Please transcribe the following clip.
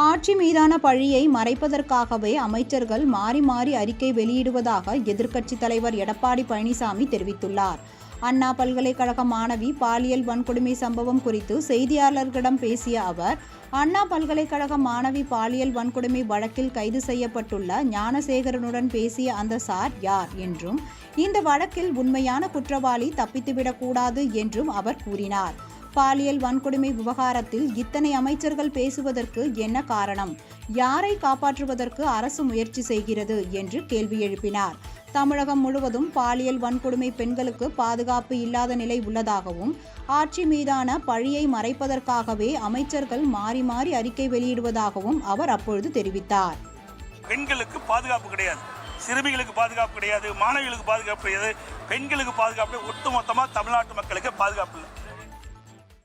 ஆட்சி மீதான பழியை மறைப்பதற்காகவே அமைச்சர்கள் மாறி மாறி அறிக்கை வெளியிடுவதாக எதிர்க்கட்சித் தலைவர் எடப்பாடி பழனிசாமி தெரிவித்துள்ளார். அண்ணா பல்கலைக்கழக மாணவி பாலியல் வன்கொடுமை சம்பவம் குறித்து செய்தியாளர்களிடம் பேசிய அவர் அண்ணா பல்கலைக்கழக மாணவி பாலியல் வன்கொடுமை வழக்கில் கைது செய்யப்பட்டுள்ள ஞானசேகரனுடன் பேசிய அந்த சார் யார் என்றும் இந்த வழக்கில் உண்மையான குற்றவாளி தப்பித்துவிடக்கூடாது என்றும் அவர் கூறினார். பாலியல் வன்கொடுமை விவகாரத்தில் இத்தனை அமைச்சர்கள் பேசுவதற்கு என்ன காரணம்? யாரை காப்பாற்றுவதற்கு அரசு முயற்சி செய்கிறது? என்று கேள்வி எழுப்பினார். தமிழகம் முழுவதும் பாலியல் வன்கொடுமை பெண்களுக்கு பாதுகாப்பு இல்லாத நிலை உள்ளதாகவும் ஆட்சி மீதான பழியை மறைப்பதற்காகவே அமைச்சர்கள் மாறி மாறி அறிக்கை வெளியிடுவதாகவும் அவர் அப்பொழுது தெரிவித்தார். பெண்களுக்கு பாதுகாப்பு கிடையாது. சிறுமிகளுக்கு பாதுகாப்பு கிடையாது. மாணவிகளுக்கு பாதுகாப்பு கிடையாது. பெண்களுக்கு பாதுகாப்பு ஒட்டுமொத்தமாக தமிழ்நாட்டு மக்களுக்கு பாதுகாப்பு இல்லை.